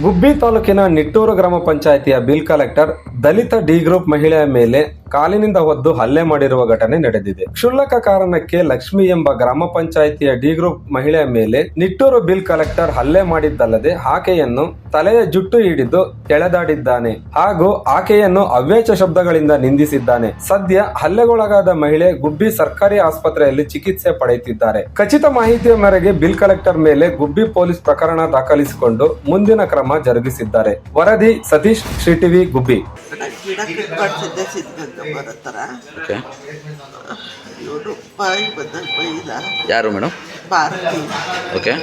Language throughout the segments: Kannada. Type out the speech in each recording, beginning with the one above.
ಗುಬ್ಬಿ ತಾಲೂಕಿನ ನಿಟ್ಟೂರು ಗ್ರಾಮ ಪಂಚಾಯಿತಿಯ ಬಿಲ್ ಕಲೆಕ್ಟರ್ ದಲಿತ ಡಿ ಗ್ರೂಪ್ ಮಹಿಳೆಯ ಮೇಲೆ ಕಾಲಿನಿಂದ ಹೊದ್ದು ಹಲ್ಲೆ ಮಾಡಿರುವ ಘಟನೆ ನಡೆದಿದೆ. ಕ್ಷುಲ್ಲಕ ಕಾರಣಕ್ಕೆ ಲಕ್ಷ್ಮಿ ಎಂಬ ಗ್ರಾಮ ಪಂಚಾಯಿತಿಯ ಡಿ ಗ್ರೂಪ್ ಮಹಿಳೆಯ ಮೇಲೆ ನಿಟ್ಟೂರು ಬಿಲ್ ಕಲೆಕ್ಟರ್ ಹಲ್ಲೆ ಮಾಡಿದ್ದಲ್ಲದೆ ಆಕೆಯನ್ನು ತಲೆಯ ಜುಟ್ಟು ಹಿಡಿದು ಎಳೆದಾಡಿದ್ದಾನೆ ಹಾಗೂ ಆಕೆಯನ್ನು ಅವ್ಯಾಚ ಶಬ್ದಗಳಿಂದ ನಿಂದಿಸಿದ್ದಾನೆ. ಸದ್ಯ ಹಲ್ಲೆಗೊಳಗಾದ ಮಹಿಳೆ ಗುಬ್ಬಿ ಸರ್ಕಾರಿ ಆಸ್ಪತ್ರೆಯಲ್ಲಿ ಚಿಕಿತ್ಸೆ ಪಡೆಯುತ್ತಿದ್ದಾರೆ. ಖಚಿತ ಮಾಹಿತಿಯ ಮೇರೆಗೆ ಬಿಲ್ ಕಲೆಕ್ಟರ್ ಮೇಲೆ ಗುಬ್ಬಿ ಪೊಲೀಸ್ ಪ್ರಕರಣ ದಾಖಲಿಸಿಕೊಂಡು ಮುಂದಿನ ಕ್ರಮ ಜರುಗಿಸಿದ್ದಾರೆ. ವರದಿ ಸತೀಶ್, ಶ್ರೀ ಟಿವಿ ಗುಬ್ಬಿ. ಬರತ್ತಾರ ಓಕೆ. ಇವರು ಬಾಯಿ ಬಂದಾಗ ಬೈದ. ಯಾರು ಮೇಡಮ್? ಭಾರತಿ. ಓಕೆ.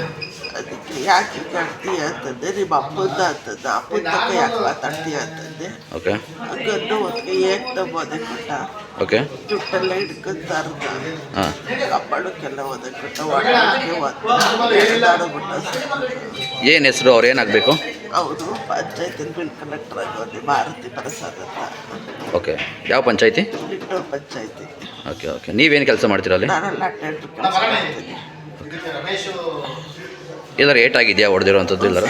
ಅದಕ್ಕೆ ಯಾಕೆ ಕಟ್ತೀಯ ಅಂತಂದೆ ನಿಮ್ಮ ಅಪ್ಪಂದ ಅಂತಂದ. ಅಪ್ಪನ ತಕ್ಕ ಯಾಕೆ ಮಾತಾಡ್ತೀಯ ಅಂತಂದೆ. ಓಕೆ. ಗಂಡು ಹೊತ್ತಿಗೆ ಏಕ್ ನಮ್ಮದೆ ಕೊಟ್ಟ ಓಕೆ. ಜುಟ್ಟೆಲ್ಲ ಹಿಡ್ಕೊಂತ ಅರ್ಧ ಹಾಂ. ಕಬ್ಬಾಡಕ್ಕೆಲ್ಲ ಒದೆ ಕೊಟ್ಟ ಒಡಕ್ಕೆ ಒದ್ದಾಡ್ಬಿಟ್ಟ ಏನು ಹೆಸರು ಅವ್ರು ಏನಾಗಬೇಕು ಅವರು ಪಂಚಾಯತ್ ಬಿಲ್ ಕಲೆಕ್ಟರ್ ಆಗೋದು ಭಾರತಿ ಪ್ರಸಾದ್ ಅಂತ ಓಕೆ ಯಾವ ಪಂಚಾಯತಿ? ಲಿಟ್ಟೂರು ಪಂಚಾಯತಿ. ಓಕೆ ಓಕೆ ನೀವೇನು ಕೆಲಸ ಮಾಡ್ತೀರಾ ಅಲ್ಲಿ? ನಾನೆಲ್ಲ ಟೆಂಟ್ರ್ ಕೆಲಸ ಮಾಡ್ತೀನಿ. ಎಲ್ಲರೂ ಏಟ್ ಆಗಿದೆಯಾ ಹೊಡೆದಿರೋವಂಥದ್ದು ಎಲ್ಲರೂ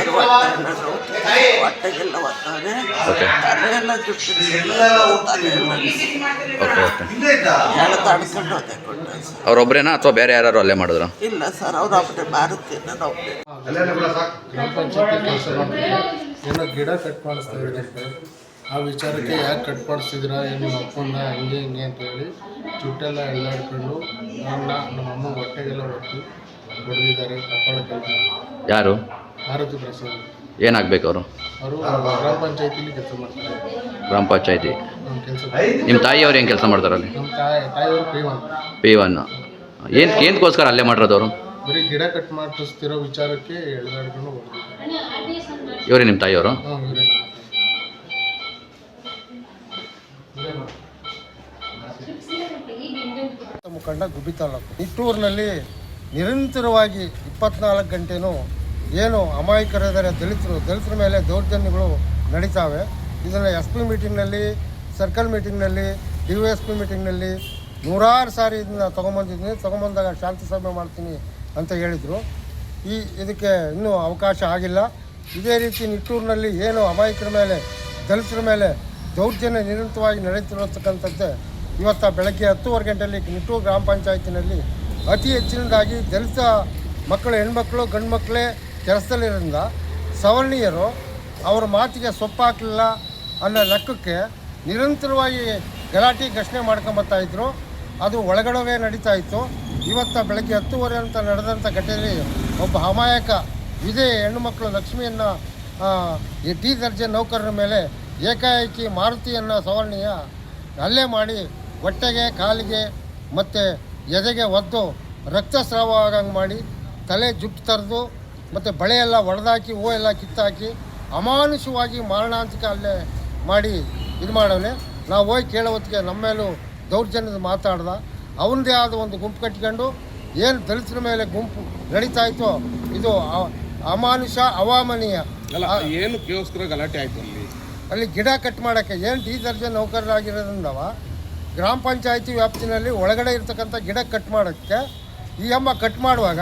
ಹೊಟ್ಟೆಗೆಲ್ಲ ಒತ್ತಾರೆ ಓಕೆ. ತಲೆಯೆಲ್ಲ ಓಕೆ ಹೋದೆ ಕೊಟ್ಟ ಸರ್. ಅವ್ರೊಬ್ಬರೇನಾ ಅಥವಾ ಬೇರೆ ಯಾರು ಅಲ್ಲೇ ಮಾಡಿದ್ರು? ಇಲ್ಲ ಸರ್ ಅವ್ರು ಒಬ್ಬರೇ ಭಾರತಿ ನಾನು ಒಬ್ಬನೇ ಗ್ರಾಮ ಪಂಚಾಯತಿ ಕೆಲಸ ಏನೋ ಗಿಡ ಕಟ್ ಮಾಡಿಸ್ತಾ ಆ ವಿಚಾರಕ್ಕೆ ಯಾಕೆ ಕಟ್ ಮಾಡಿಸ್ತಿದ್ದೀರಾ? ಏನು ನಿಮ್ಮ ಅಪ್ಪನ ಹಂಗೆ ಹಿಂಗೆ ಅಂತ ಹೇಳಿ ಚುಟ್ಟೆಲ್ಲ ಎಲ್ಲಾಡ್ಕೊಂಡು ನನ್ನ ನಮ್ಮ ಅಮ್ಮ ಹೊಟ್ಟೆಗೆಲ್ಲ ಹೊತ್ತು ಹೊಡೆದಿದ್ದಾರೆ ಕಪ್ಪಾಳಕ್ಕೆ ಯಾರು? ಭಾರತಿ ಪ್ರಸಾದ್. ಏನಾಗಬೇಕು ಅವರು? ಅವರು ಗ್ರಾಮ ಪಂಚಾಯತಿಲಿ ಕೆಲಸ ಮಾಡ್ತಾರೆ. ಗ್ರಾಮ ಪಂಚಾಯತಿ. ನಮ್ಮ ಕೆಲಸ ನಿಮ್ಮ ತಾಯಿಯವ್ರು ಏನು ಕೆಲಸ ಮಾಡ್ತಾರೆ ಅಲ್ಲಿ? ನಮ್ಮ ತಾಯಿ ತಾಯಿಯವರು ಪಿ ಒನ್ ಏನು ಏನಕ್ಕೋಸ್ಕರ ಅಲ್ಲೇ ಮಾಡಿರೋದು ಅವರು? ಬರೀ ಗಿಡ ಕಟ್ ಮಾಡಿಸ್ತಿರೋ ವಿಚಾರಕ್ಕೆ ಎಳ್ದಾಡ್ಕೊಂಡು ಇವರೇ ನಿಮ್ಮ ತಾಯಿಯವರು? ಹಾಂ ಇವರೇ. ಮುಖಂಡ ಗುಬ್ಬಿ ತಾಲೂಕು. ನಿಟ್ಟೂರಿನಲ್ಲಿ ನಿರಂತರವಾಗಿ ಇಪ್ಪತ್ನಾಲ್ಕು ಗಂಟೆನೂ ಏನು ಅಮಾಯಕರಿದ್ದಾರೆ ದಲಿತರು, ದಲಿತರ ಮೇಲೆ ದೌರ್ಜನ್ಯಗಳು ನಡೀತಾವೆ. ಇದನ್ನು ಎಸ್ ಪಿ ಮೀಟಿಂಗ್ನಲ್ಲಿ, ಸರ್ಕಲ್ ಮೀಟಿಂಗ್ನಲ್ಲಿ, ಡಿ ವೈ ಎಸ್ ಪಿ ಮೀಟಿಂಗ್ನಲ್ಲಿ ನೂರಾರು ಸಾರಿ ಇದನ್ನ ತೊಗೊಂಬಂದಿದ್ದೀನಿ. ತೊಗೊಂಬಂದಾಗ ಶಾಂತಿ ಸಭೆ ಮಾಡ್ತೀನಿ ಅಂತ ಹೇಳಿದರು. ಈ ಇದಕ್ಕೆ ಇನ್ನೂ ಅವಕಾಶ ಆಗಿಲ್ಲ. ಇದೇ ರೀತಿ ನಿಟ್ಟೂರಿನಲ್ಲಿ ಏನು ಅಮಾಯಕರ ಮೇಲೆ, ದಲಿತರ ಮೇಲೆ ದೌರ್ಜನ್ಯ ನಿರಂತರವಾಗಿ ನಡೀತಿರತಕ್ಕಂಥದ್ದೇ ಇವತ್ತು ಬೆಳಗ್ಗೆ ಹತ್ತುವರೆ ಗಂಟೆಯಲ್ಲಿ ನಿಟ್ಟೂರು ಗ್ರಾಮ ಪಂಚಾಯತಿನಲ್ಲಿ ಅತಿ ಹೆಚ್ಚಿನದಾಗಿ ದಲಿತ ಮಕ್ಕಳು, ಹೆಣ್ಮಕ್ಳು ಗಂಡು ಮಕ್ಕಳೇ ಕೆಲಸದಲ್ಲಿರೋದ್ರಿಂದ ಸವರ್ಣೀಯರು ಅವರ ಮಾತಿಗೆ ಸೊಪ್ಪು ಹಾಕಲಿಲ್ಲ ಅನ್ನೋ ಲೆಕ್ಕಕ್ಕೆ ನಿರಂತರವಾಗಿ ಗಲಾಟೆ ಘರ್ಷಣೆ ಮಾಡ್ಕೊಂಬರ್ತಾ ಇದ್ರು. ಅದು ಒಳಗಡೆವೇ ನಡೀತಾ ಇತ್ತು. ಇವತ್ತು ಬೆಳಗ್ಗೆ ಹತ್ತುವರೆ ಅಂತ ನಡೆದಂಥ ಘಟನೆ ಒಬ್ಬ ಅಮಾಯಕ ಇದೇ ಹೆಣ್ಣು ಮಕ್ಕಳು ಲಕ್ಷ್ಮಿಯನ್ನು ಡಿ ದರ್ಜೆ ನೌಕರರ ಮೇಲೆ ಏಕಾಏಕಿ ಮಾರುತಿಯನ್ನು ಸವರ್ಣೀಯ ಹಲ್ಲೆ ಮಾಡಿ ಹೊಟ್ಟೆಗೆ, ಕಾಲಿಗೆ ಮತ್ತು ಎದೆಗೆ ಒದ್ದು ರಕ್ತಸ್ರಾವ ಆಗಂಗೆ ಮಾಡಿ ತಲೆ ಜುಟ್ಟು ತರೆದು ಮತ್ತು ಬಳೆ ಎಲ್ಲ ಒಡೆದಾಕಿ ಹೂ ಎಲ್ಲ ಕಿತ್ತಾಕಿ ಅಮಾನುಷವಾಗಿ ಮಾರಣಾಂತಿಕ ಅಲ್ಲೇ ಮಾಡಿ ಇದು ಮಾಡವನೆ ನಾವು ಹೋಗಿ ಕೇಳೋ ಹೊತ್ತಿಗೆ ನಮ್ಮ ಮೇಲೂ ದೌರ್ಜನ್ಯದ ಮಾತಾಡ್ದ. ಅವನದೇ ಆದ ಒಂದು ಗುಂಪು ಕಟ್ಕೊಂಡು ಏನು ದಲಿತರ ಮೇಲೆ ಗುಂಪು ನಡೀತಾ ಇತ್ತೋ ಇದು ಅಮಾನುಷ ಅವಾಮನೀಯ. ಏನು ಗಲಾಟೆ ಆಯಿತು ಅಲ್ಲಿ? ಅಲ್ಲಿ ಗಿಡ ಕಟ್ ಮಾಡೋಕ್ಕೆ ಏನು ಡಿ ದರ್ಜೆ ನೌಕರರಾಗಿರೋದ್ರಿಂದವ ಗ್ರಾಮ ಪಂಚಾಯತಿ ವ್ಯಾಪ್ತಿನಲ್ಲಿ ಒಳಗಡೆ ಇರ್ತಕ್ಕಂಥ ಗಿಡ ಕಟ್ ಮಾಡೋಕ್ಕೆ ಈ ಅಮ್ಮ ಕಟ್ ಮಾಡುವಾಗ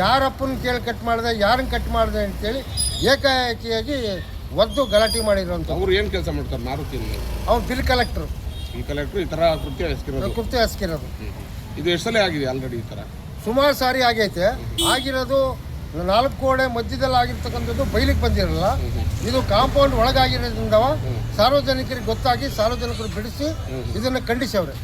ಯಾರಪ್ಪನ ಕೇಳಿ ಕಟ್ ಮಾಡಿದೆ ಯಾರನ್ನ ಕಟ್ ಮಾಡಿದೆ ಅಂತೇಳಿ ಏಕಾಏಕಿಯಾಗಿ ಒದ್ದು ಗಲಾಟೆ ಮಾಡಿರೋಂಥ ಅವ್ರು ಏನು ಕೆಲಸ ಮಾಡ್ತಾರೆ? ಮಾರುತಿ ಅವ್ನು ಬಿಲ್ ಕಲೆಕ್ಟರ್. ಈ ಕಲೆಕ್ಟರ್ ಈ ತರ ಕೃತ್ಯ ಹಸ್ಕಿರೋದು ಕೃತ್ಯ ಹಸ್ಕಿರೋದು ಇದು ಎಷ್ಟು ಸಲ ಆಗಿದೆ ಆಲ್ರೆಡಿ ಈ ತರ? ಸುಮಾರು ಸಾರಿ ಆಗೈತೆ. ಆಗಿರೋದು ನಾಲ್ಕು ಕೋಡೆ ಮಧ್ಯದಲ್ಲಿ ಆಗಿರ್ತಕ್ಕಂಥದ್ದು ಬೈಲಿಗೆ ಬಂದಿರಲ್ಲ. ಇದು ಕಾಂಪೌಂಡ್ ಒಳಗಾಗಿರೋದ್ರಿಂದ ಸಾರ್ವಜನಿಕರಿಗೆ ಗೊತ್ತಾಗಿ ಸಾರ್ವಜನಿಕರು ಬಿಡಿಸಿ ಇದನ್ನು ಖಂಡಿಸವ್ರೆ